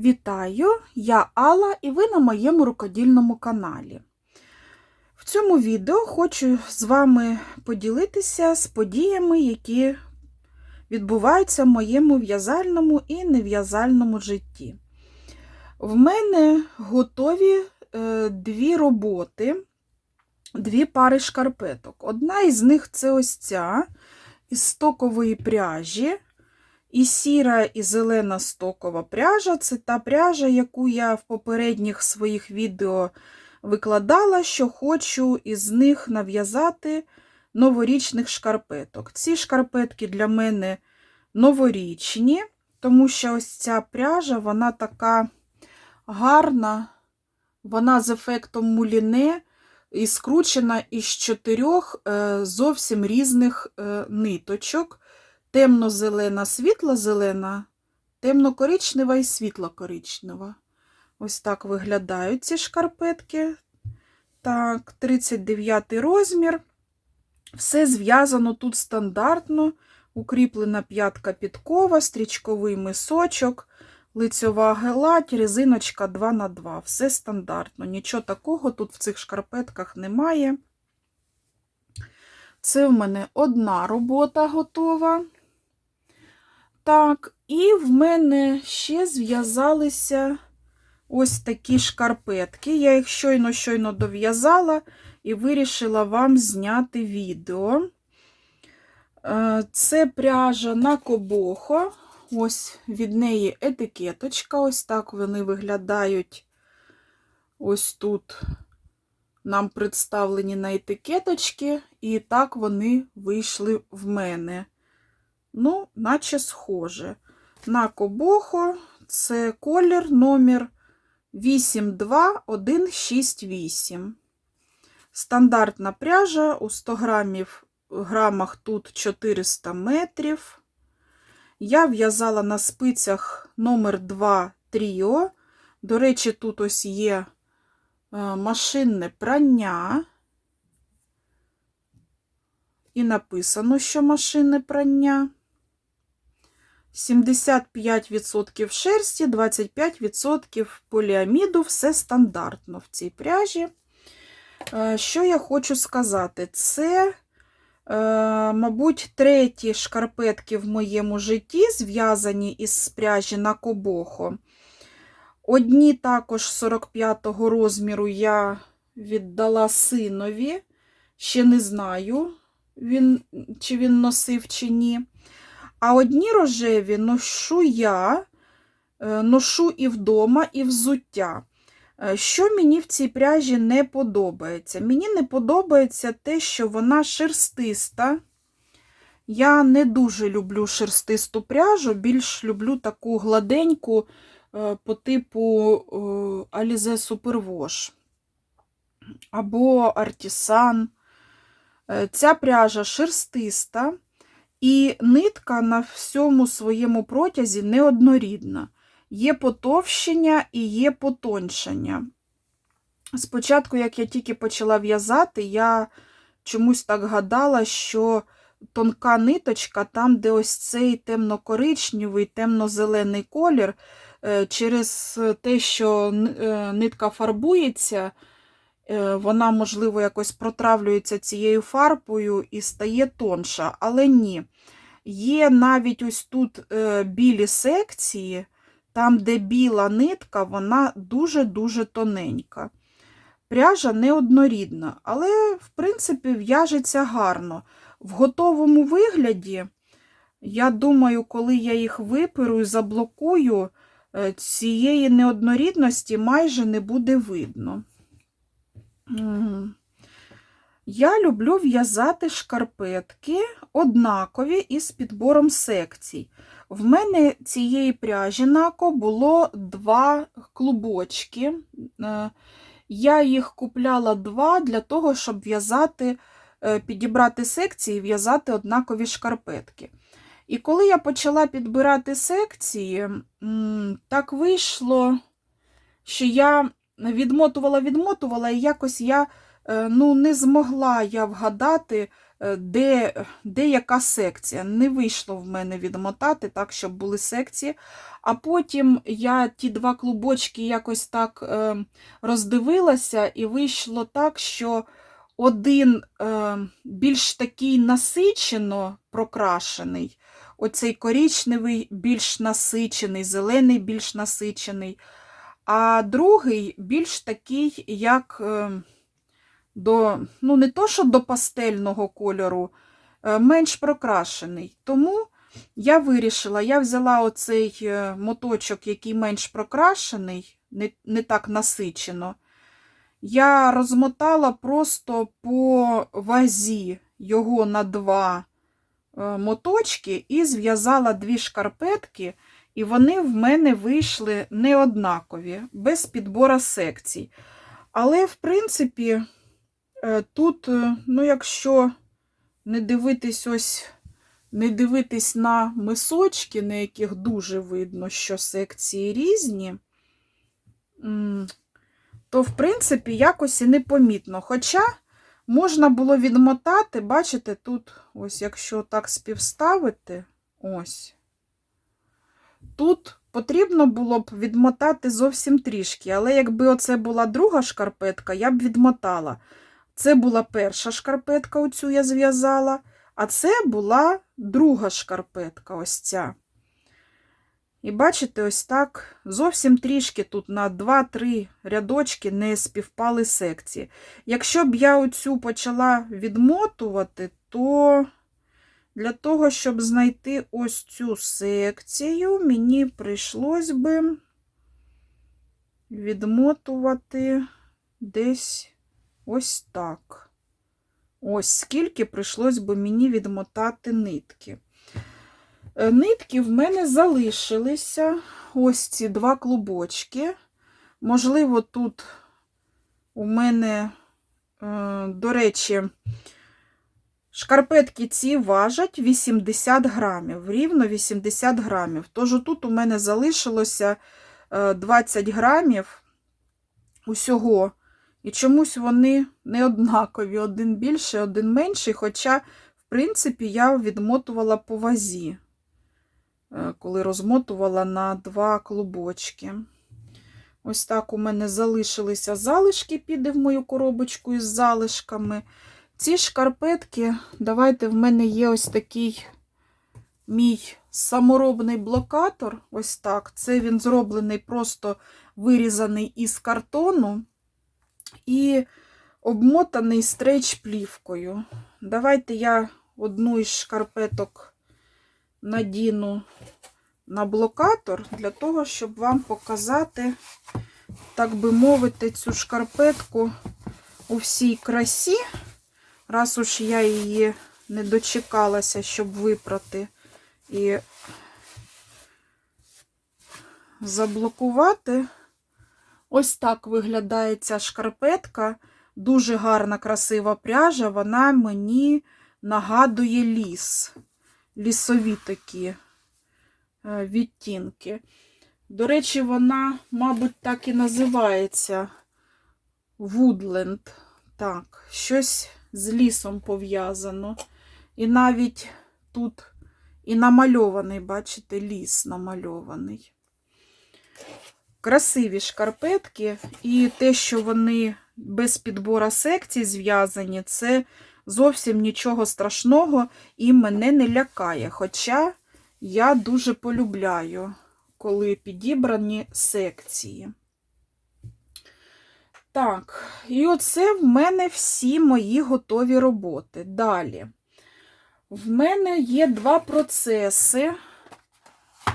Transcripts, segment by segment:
Вітаю! Я Алла і ви на моєму рукодільному каналі. В цьому відео хочу з вами поділитися з подіями, які відбуваються в моєму в'язальному і нев'язальному житті. В мене готові е, дві роботи, дві пари шкарпеток. Одна із них це ось ця із стокової пряжі. І сіра, і зелена стокова пряжа це та пряжа, яку я в попередніх своїх відео викладала, що хочу із них нав'язати новорічних шкарпеток. Ці шкарпетки для мене новорічні, тому що ось ця пряжа, вона така гарна, вона з ефектом муліне і скручена із чотирьох е, зовсім різних е, ниточок темно-зелена, світло-зелена, темно-коричнева і світло-коричнева. Ось так виглядають ці шкарпетки. Так, 39 розмір. Все зв'язано тут стандартно. Укріплена п'ятка підкова, стрічковий мисочок, лицьова гелать, резиночка 2х2. Все стандартно. Нічого такого тут в цих шкарпетках немає. Це в мене одна робота готова. Так, і в мене ще зв'язалися ось такі шкарпетки. Я їх щойно-щойно дов'язала і вирішила вам зняти відео. Е, Це пряжа на кобохо. Ось від неї етикеточка. Ось так вони виглядають. Ось тут нам представлені на етикеточки, і так вони вийшли в мене. Ну, наче схоже. На кобохо це колір номер 82168. Стандартна пряжа у 100 грамів, грамах тут 400 метрів. Я в'язала на спицях номер 2 тріо. До речі, тут ось є е, машинне прання. І написано, що машинне прання. 75% шерсті, 25% поліаміду, все стандартно в цій пряжі. Е, Що я хочу сказати? Це, е, мабуть, треті шкарпетки в моєму житті, зв'язані із пряжі на кобохо. Одні також 45-го розміру я віддала синові. Ще не знаю, він, чи він носив, чи ні. А одні рожеві ношу я, е, ношу і вдома, і взуття. Е, Що мені в цій пряжі не подобається? Мені не подобається те, що вона шерстиста. Я не дуже люблю шерстисту пряжу, більш люблю таку гладеньку е, по типу Alize Superwash або Artisan. Ця пряжа шерстиста. І нитка на всьому своєму протязі неоднорідна. Є потовщення і є потоншення. Спочатку, як я тільки почала в'язати, я чомусь так гадала, що тонка ниточка, там, де ось цей темно-коричневий, темно-зелений колір, через те, що нитка фарбується, вона, можливо, якось протравлюється цією фарбою і стає тонша, але ні. Є навіть ось тут білі секції, там, де біла нитка, вона дуже-дуже тоненька. Пряжа неоднорідна, але, в принципі, в'яжеться гарно. В готовому вигляді, я думаю, коли я їх виперу і заблокую, цієї неоднорідності майже не буде видно. Я люблю в'язати шкарпетки однакові із підбором секцій. В мене цієї пряжі нако було два клубочки. Я їх купляла два для того, щоб в'язати, підібрати секції і в'язати однакові шкарпетки. І коли я почала підбирати секції, так вийшло, що я відмотувала, відмотувала, і якось я ну, не змогла я вгадати, е, де, де яка секція. Не вийшло в мене відмотати так, щоб були секції. А потім я ті два клубочки якось так е, роздивилася, і вийшло так, що один е, більш такий насичено прокрашений, оцей коричневий більш насичений, зелений більш насичений, а другий більш такий, як е, до, ну не то, що до пастельного кольору, е, менш прокрашений. Тому я вирішила, я взяла оцей е, моточок, який менш прокрашений, не, не так насичено. Я розмотала просто по вазі його на два моточки і зв'язала дві шкарпетки, і вони в мене вийшли неоднакові, без підбора секцій. Але, в принципі, е, тут, е, ну, якщо не дивитись ось, не дивитись на мисочки, на яких дуже видно, що секції різні, то, в принципі, якось і непомітно. Хоча можна було відмотати, бачите, тут, ось, якщо так співставити, ось. Тут потрібно було б відмотати зовсім трішки, але якби оце була друга шкарпетка, я б відмотала. Це була перша шкарпетка, оцю я зв'язала, а це була друга шкарпетка, ось ця. І бачите, ось так зовсім трішки тут на 2-3 рядочки не співпали секції. Якщо б я оцю почала відмотувати, то для того, щоб знайти ось цю секцію, мені прийшлось би відмотувати десь ось так. Ось скільки прийшлось би мені відмотати нитки. Е, Нитки в мене залишилися ось ці два клубочки. Можливо, тут у мене, е, до речі, шкарпетки ці важать 80 грамів, рівно 80 грамів. Тож тут у мене залишилося е, 20 грамів усього. І чомусь вони не однакові, один більший, один менший, хоча, в принципі, я відмотувала по вазі, е, коли розмотувала на два клубочки. Ось так у мене залишилися залишки, піде в мою коробочку із залишками. Ці шкарпетки, давайте в мене є ось такий мій саморобний блокатор. Ось так. Це він зроблений, просто вирізаний із картону і обмотаний стрейч-плівкою. Давайте я одну із шкарпеток надіну на блокатор для того, щоб вам показати, так би мовити, цю шкарпетку у всій красі. Раз уж я її не дочекалася, щоб випрати і заблокувати. Ось так виглядає ця шкарпетка. Дуже гарна, красива пряжа. Вона мені нагадує ліс. Лісові такі е, відтінки. До речі, вона, мабуть, так і називається Woodland. Так, щось з лісом пов'язано. І навіть тут і намальований, бачите, ліс намальований. Красиві шкарпетки, і те, що вони без підбора секцій зв'язані, це зовсім нічого страшного і мене не лякає. Хоча я дуже полюбляю, коли підібрані секції. Так, і оце в мене всі мої готові роботи. Далі. В мене є два процеси.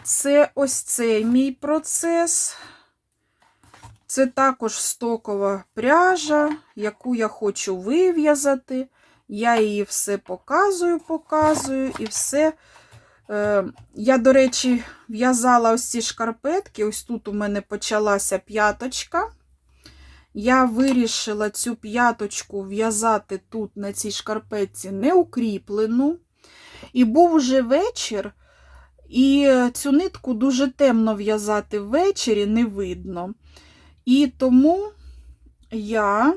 Це ось цей мій процес. Це також стокова пряжа, яку я хочу вив'язати. Я її все показую, показую і все. Е, Я, до речі, в'язала ось ці шкарпетки. Ось тут у мене почалася п'яточка. Я вирішила цю п'яточку в'язати тут на цій шкарпетці неукріплену. І був уже вечір, і цю нитку дуже темно в'язати ввечері, не видно. І тому я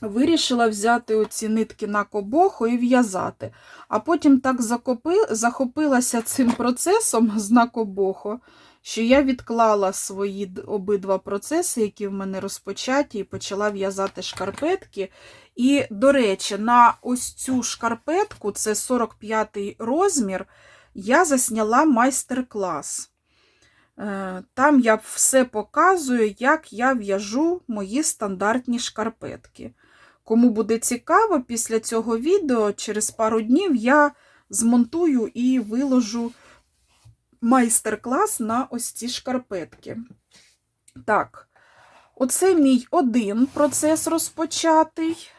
вирішила взяти оці нитки на кобоху і в'язати. А потім так захопилася цим процесом з накобохо, що я відклала свої обидва процеси, які в мене розпочаті, і почала в'язати шкарпетки. І, до речі, на ось цю шкарпетку, це 45 розмір, я засняла майстер-клас. Е, Там я все показую, як я в'яжу мої стандартні шкарпетки. Кому буде цікаво, після цього відео через пару днів я змонтую і виложу майстер-клас на ось ці шкарпетки. Так, оце мій один процес розпочатий.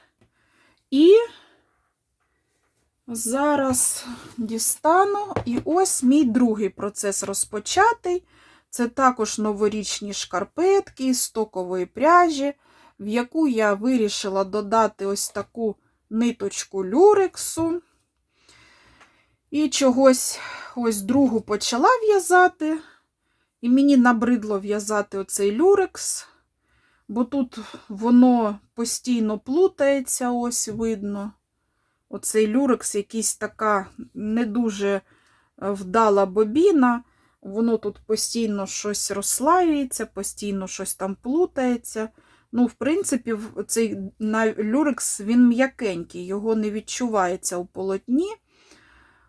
І зараз дістану. І ось мій другий процес розпочатий. Це також новорічні шкарпетки з стокової пряжі, в яку я вирішила додати ось таку ниточку люрексу. І чогось ось другу почала в'язати. І мені набридло в'язати оцей люрекс, бо тут воно постійно плутається, ось видно. Оцей люрекс якийсь така не дуже е, вдала бобіна. Воно тут постійно щось розслаюється, постійно щось там плутається. Ну, в принципі, цей люрекс він м'якенький, його не відчувається у полотні.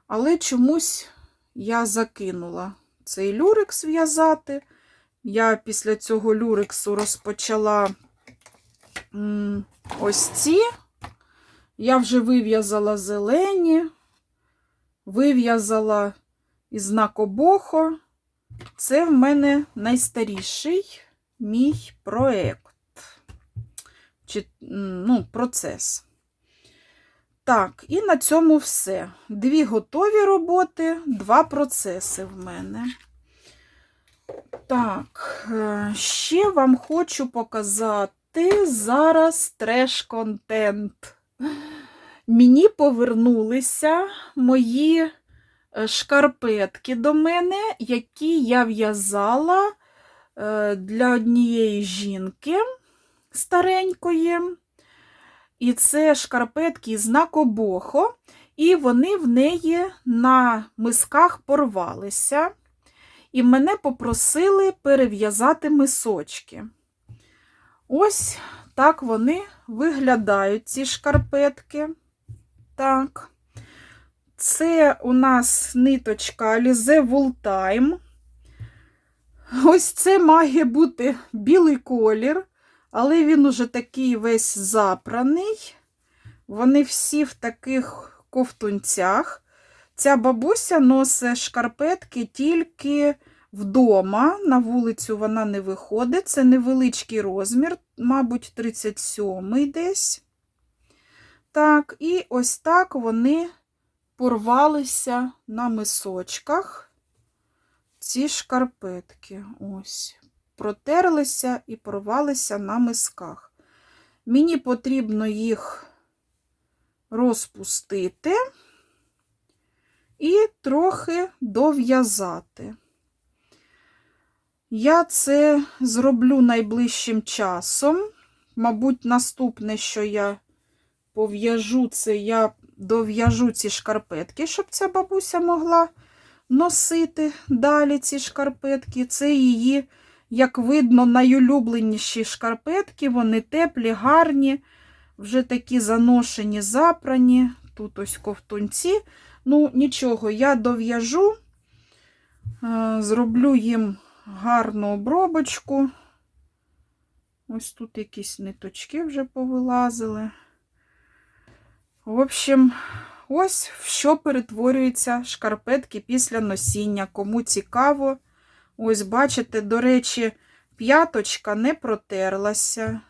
Але чомусь я закинула цей люрекс в'язати. Я після цього люрексу розпочала ось ці. Я вже вив'язала зелені, вив'язала із знакобохо. Це в мене найстаріший мій проект. Чи, ну, процес. Так, і на цьому все. Дві готові роботи, два процеси в мене. Так, е, ще вам хочу показати зараз треш-контент. Мені повернулися мої е, шкарпетки до мене, які я в'язала е, для однієї жінки старенької. І це шкарпетки з накобохо, і вони в неї на мисках порвалися. І мене попросили перев'язати мисочки. Ось так вони виглядають, ці шкарпетки. Так. Це у нас ниточка Alize Time. Ось це має бути білий колір, але він уже такий весь запраний. Вони всі в таких ковтунцях. Ця бабуся носить шкарпетки тільки вдома. На вулицю вона не виходить. Це невеличкий розмір, мабуть, 37-й десь. Так, і ось так вони порвалися на мисочках. Ці шкарпетки. Ось. Протерлися і порвалися на мисках. Мені потрібно їх розпустити і трохи дов'язати. Я це зроблю найближчим часом. Мабуть, наступне, що я пов'яжу, це я дов'яжу ці шкарпетки, щоб ця бабуся могла носити далі ці шкарпетки. Це її, як видно, найулюбленіші шкарпетки. Вони теплі, гарні, вже такі заношені, запрані. Тут ось ковтунці. Ну, нічого, я дов'яжу, е, зроблю їм гарну обробочку. Ось тут якісь ниточки вже повилазили. В общем, ось в що перетворюються шкарпетки після носіння. Кому цікаво, ось, бачите, до речі, п'яточка не протерлася.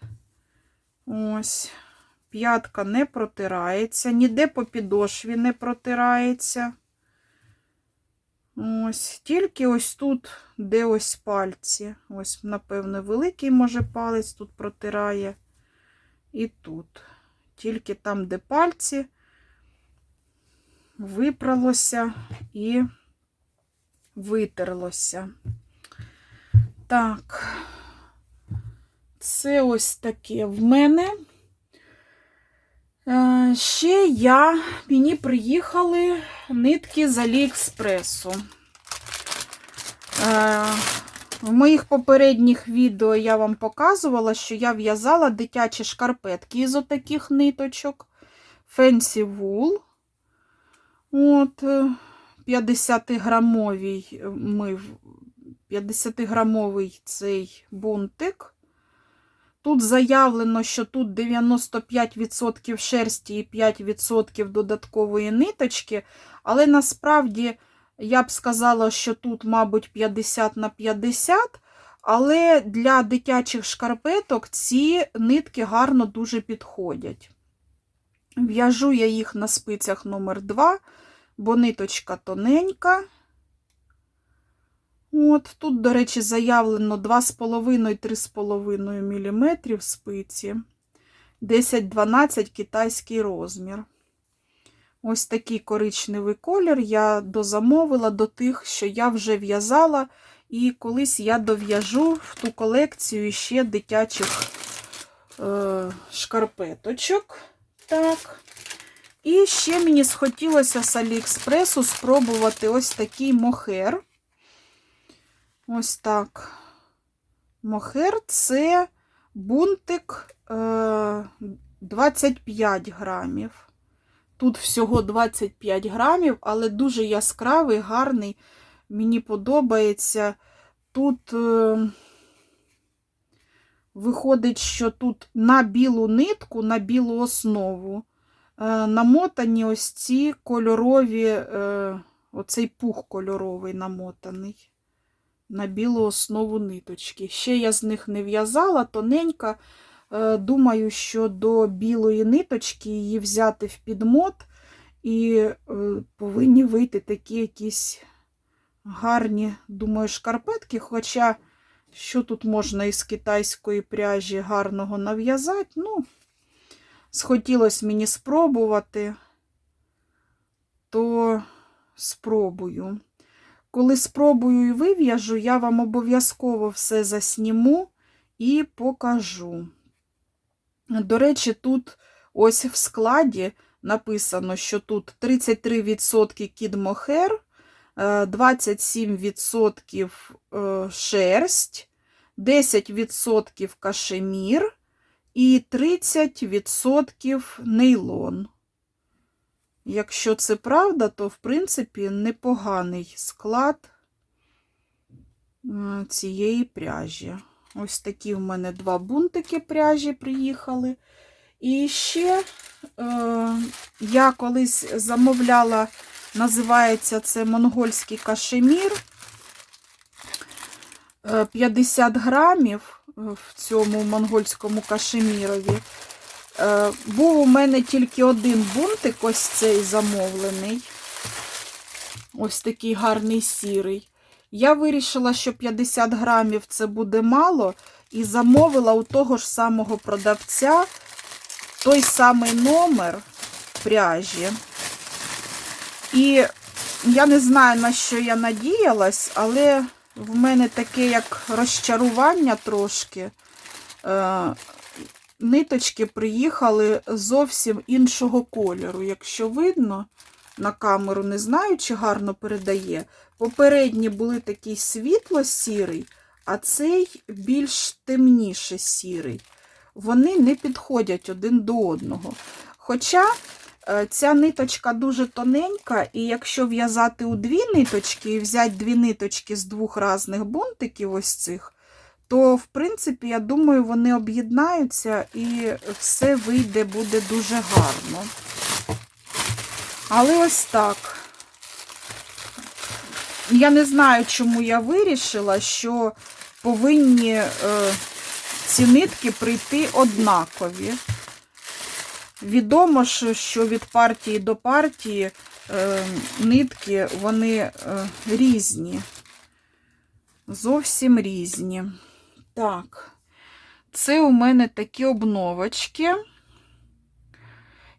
Ось, п'ятка не протирається, ніде по підошві не протирається. Ось, тільки ось тут, де ось пальці. Ось, напевно, великий, може, палець тут протирає. І тут. Тільки там, де пальці, випралося і витерлося. Так, це ось таке в мене. Е, Ще я, мені приїхали нитки з Аліекспресу. Е, В моїх попередніх відео я вам показувала, що я в'язала дитячі шкарпетки із отаких ниточок. Fancy Wool. От, е, 50-грамовий ми 50-грамовий цей бунтик. Тут заявлено, що тут 95% шерсті і 5% додаткової ниточки, але насправді я б сказала, що тут, мабуть, 50 на 50, але для дитячих шкарпеток ці нитки гарно дуже підходять. В'яжу я їх на спицях номер 2 бо ниточка тоненька. От, Тут, до речі, заявлено 2,5-3,5 мм спиці, 10-12 китайський розмір. Ось такий коричневий колір я дозамовила до тих, що я вже в'язала, і колись я дов'яжу в ту колекцію ще дитячих е, шкарпеточок. Так. І ще мені схотілося з Аліекспресу спробувати ось такий мохер. Ось так. Мохер це бунтик е, 25 грамів. Тут всього 25 грамів, але дуже яскравий, гарний. Мені подобається. Тут е, виходить, що тут на білу нитку, на білу основу е, намотані ось ці кольорові, е, оцей пух кольоровий намотаний на білу основу ниточки. Ще я з них не в'язала, тоненька. Е, Думаю, що до білої ниточки її взяти в підмот, і е, повинні вийти такі якісь гарні, думаю, шкарпетки. Хоча, що тут можна із китайської пряжі гарного нав'язати, ну, схотілося мені спробувати, то спробую. Коли спробую і вив'яжу, я вам обов'язково все засніму і покажу. До речі, тут ось в складі написано, що тут 33% кідмохер, 27% е, шерсть, 10% кашемір і 30% нейлон. Якщо це правда, то, в принципі, непоганий склад е, цієї пряжі. Ось такі в мене два бунтики пряжі приїхали. І ще е, я колись замовляла, називається це монгольський кашемір. Е, 50 грамів в цьому монгольському кашемірові. Е, Був у мене тільки один бунтик, ось цей замовлений. Ось такий гарний сірий. Я вирішила, що 50 грамів це буде мало, і замовила у того ж самого продавця той самий номер пряжі. І я не знаю, на що я надіялась, але в мене таке як розчарування трошки. Е, Ниточки приїхали зовсім іншого кольору. Якщо видно на камеру, не знаю, чи гарно передає. Попередні були такий світло-сірий, а цей більш темніше сірий. Вони не підходять один до одного. Хоча ця ниточка дуже тоненька, і якщо в'язати у дві ниточки і взяти дві ниточки з двох різних бунтиків, ось цих, то, в принципі, я думаю, вони об'єднаються і все вийде буде дуже гарно. Але ось так. Я не знаю, чому я вирішила, що повинні е, ці нитки прийти однакові. Відомо ж, що від партії до партії е, нитки вони е, різні. Зовсім різні. Так, це у мене такі обновочки.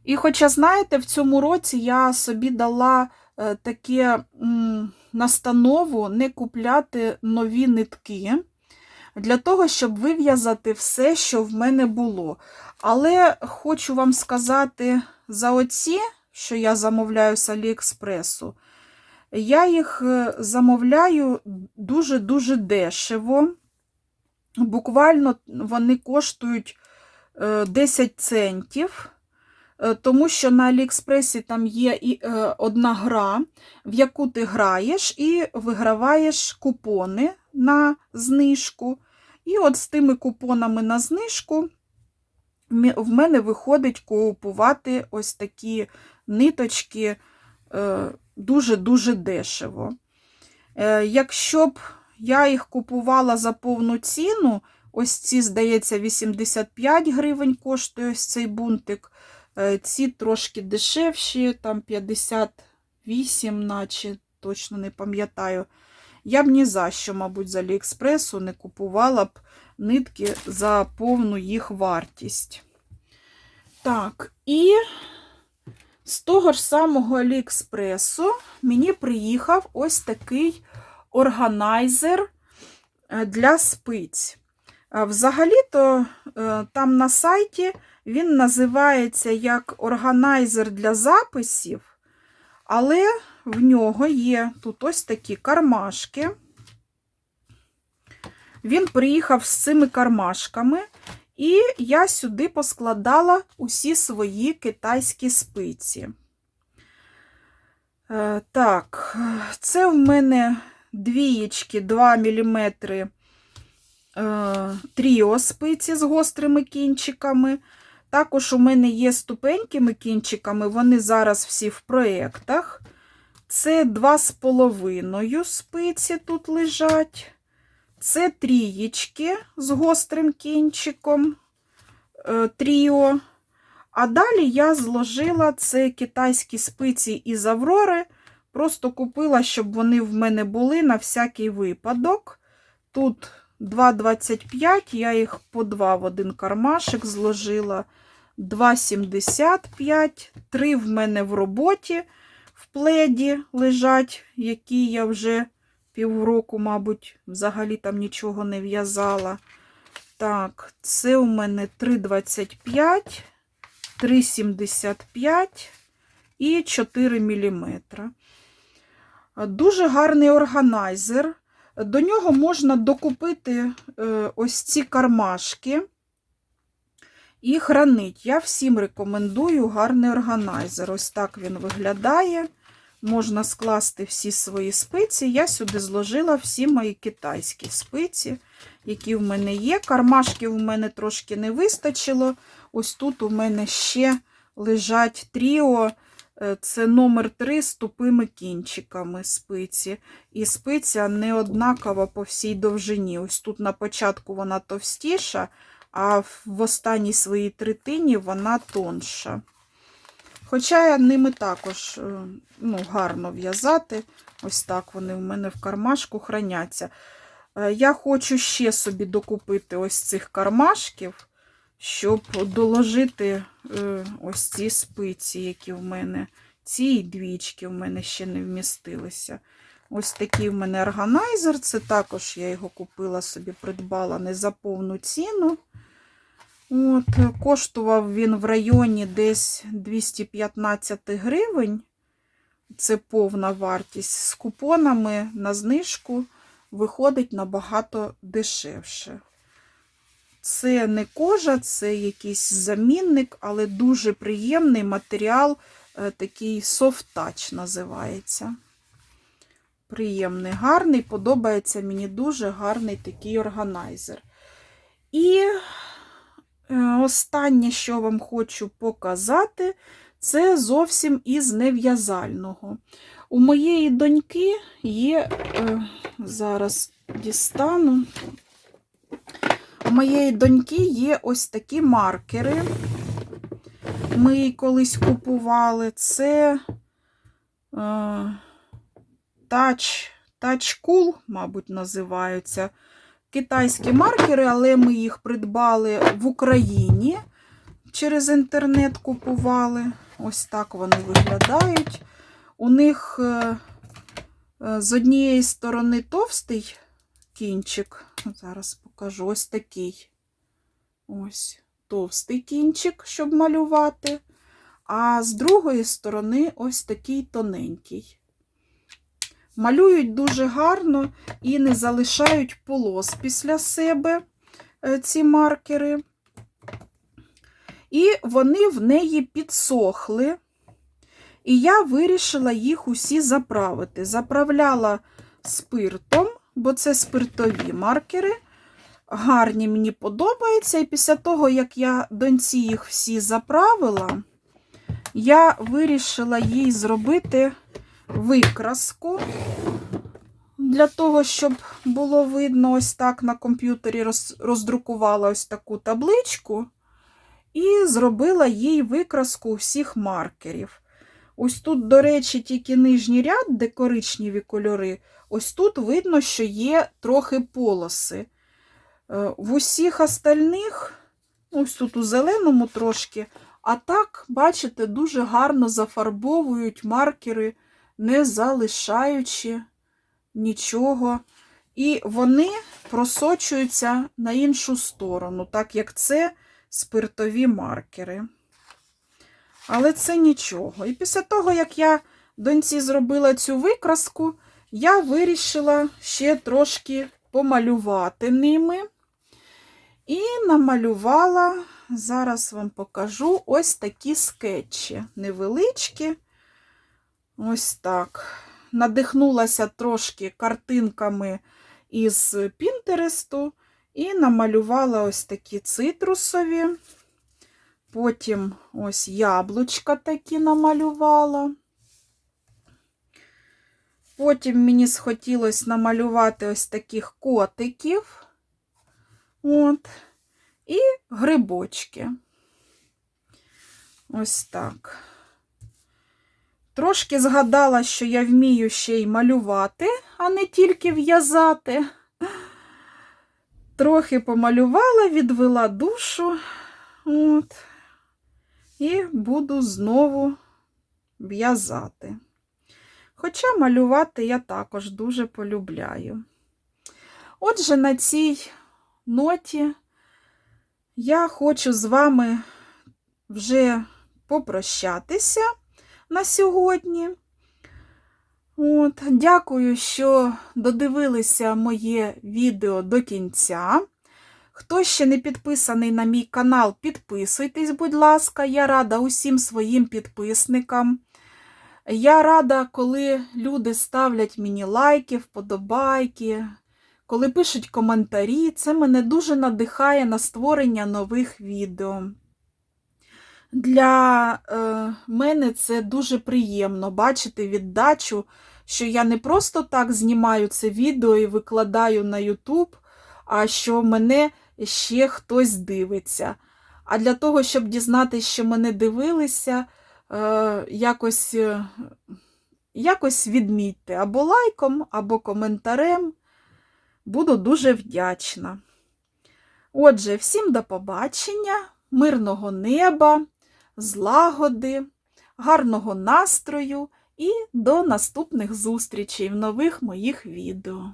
І хоча, знаєте, в цьому році я собі дала е, таке м, настанову не купляти нові нитки. Для того, щоб вив'язати все, що в мене було. Але хочу вам сказати, за оці, що я замовляю з Аліекспресу, я їх е, замовляю дуже-дуже дешево. Буквально вони коштують е, 10 центів, е, тому що на Аліекспресі там є і е, одна гра, в яку ти граєш і виграваєш купони на знижку. І от з тими купонами на знижку в мене виходить купувати ось такі ниточки е, дуже-дуже дешево. Е, Якщо б я їх купувала за повну ціну, ось ці, здається, 85 гривень коштує ось цей бунтик. Е, Ці трошки дешевші, там 58, наче точно не пам'ятаю. Я б ні за що, мабуть, з Аліекспресу не купувала б нитки за повну їх вартість. Так, і з того ж самого Аліекспресу мені приїхав ось такий органайзер е, для спиць. Е, Взагалі-то е, там на сайті він називається як органайзер для записів, але в нього є тут ось такі кармашки. Він приїхав з цими кармашками, і я сюди поскладала усі свої китайські спиці. Е, Так, це в мене двієчки 2 мм тріо спиці з гострими кінчиками. Також у мене є з тупенькими кінчиками, вони зараз всі в проєктах. Це 2,5 спиці тут лежать. Це трієчки з гострим кінчиком е, тріо. А далі я зложила це китайські спиці із Аврори. Просто купила, щоб вони в мене були на всякий випадок. Тут 2,25, я їх по 2 в один кармашик зложила. 2,75, 3 в мене в роботі пледі лежать, які я вже півроку, мабуть, взагалі там нічого не в'язала. Так, це у мене 3,25, 3,75 і 4 мм. Дуже гарний органайзер. До нього можна докупити е, ось ці кармашки і хранить. Я всім рекомендую гарний органайзер. Ось так він виглядає. Можна скласти всі свої спиці. Я сюди зложила всі мої китайські спиці, які в мене є. Кармашків у мене трошки не вистачило. Ось тут у мене ще лежать тріо. Е, Це номер 3 з тупими кінчиками спиці. І спиця не однакова по всій довжині. Ось тут на початку вона товстіша, а в останній своїй третині вона тонша. Хоча ними також е, ну, гарно в'язати. Ось так вони в мене в кармашку храняться. Е, Я хочу ще собі докупити ось цих кармашків, щоб доложити е, ось ці спиці, які в мене. Ці двічки в мене ще не вмістилися. Ось такий в мене органайзер. Це також я його купила собі, придбала не за повну ціну. От, Коштував він в районі десь 215 гривень. Це повна вартість. З купонами на знижку виходить набагато дешевше. Це не кожа, це якийсь замінник, але дуже приємний матеріал, е, такий touch називається. Приємний, гарний, подобається мені дуже гарний такий органайзер. І Е, Останнє, що вам хочу показати, це зовсім із нев'язального. У моєї доньки є, е, зараз дістану, у моєї доньки є ось такі маркери. Ми її колись купували. Це Touch, Touch Cool, мабуть, називаються китайські маркери, але ми їх придбали в Україні. Через інтернет купували. Ось так вони виглядають. У них е, е, з однієї сторони товстий кінчик, Зараз покажу ось такий. Ось товстий кінчик, щоб малювати. А з другої сторони ось такий тоненький. Малюють дуже гарно і не залишають полос після себе е, ці маркери. І вони в неї підсохли. І я вирішила їх усі заправити. Заправляла спиртом, бо це спиртові маркери. Гарні мені подобаються. І після того, як я доньці їх всі заправила, я вирішила їй зробити викраску. Для того, щоб було видно, ось так на комп'ютері роздрукувала ось таку табличку і зробила їй викраску всіх маркерів. Ось тут, до речі, тільки нижній ряд, де коричневі кольори, ось тут видно, що є трохи полоси. Е, В усіх остальних, ось тут у зеленому трошки, а так, бачите, дуже гарно зафарбовують маркери, не залишаючи нічого. І вони просочуються на іншу сторону, так як це спиртові маркери. Але це нічого. І після того, як я доньці зробила цю викраску, я вирішила ще трошки помалювати ними. І намалювала, зараз вам покажу ось такі скетчі. Невеличкі. Ось так. Надихнулася трошки картинками із Пінтересту і намалювала ось такі цитрусові. Потім ось яблучка такі намалювала. Потім мені схотілося намалювати ось таких котиків. От. І грибочки. Ось так. Трошки згадала, що я вмію ще й малювати, а не тільки в'язати. Трохи помалювала, відвела душу. От. І буду знову в'язати. Хоча малювати я також дуже полюбляю. Отже, на цій ноті я хочу з вами вже попрощатися на сьогодні. От, дякую, що додивилися моє відео до кінця. Хто ще не підписаний на мій канал, підписуйтесь, будь ласка, я рада усім своїм підписникам. Я рада, коли люди ставлять мені лайки, вподобайки, коли пишуть коментарі. Це мене дуже надихає на створення нових відео. Для е, мене це дуже приємно бачити віддачу, що я не просто так знімаю це відео і викладаю на YouTube, а що мене ще хтось дивиться. А для того, щоб дізнатися, що мене дивилися, е, якось, е, якось відмітьте або лайком, або коментарем. Буду дуже вдячна. Отже, всім до побачення, мирного неба, злагоди, гарного настрою і до наступних зустрічей в нових моїх відео.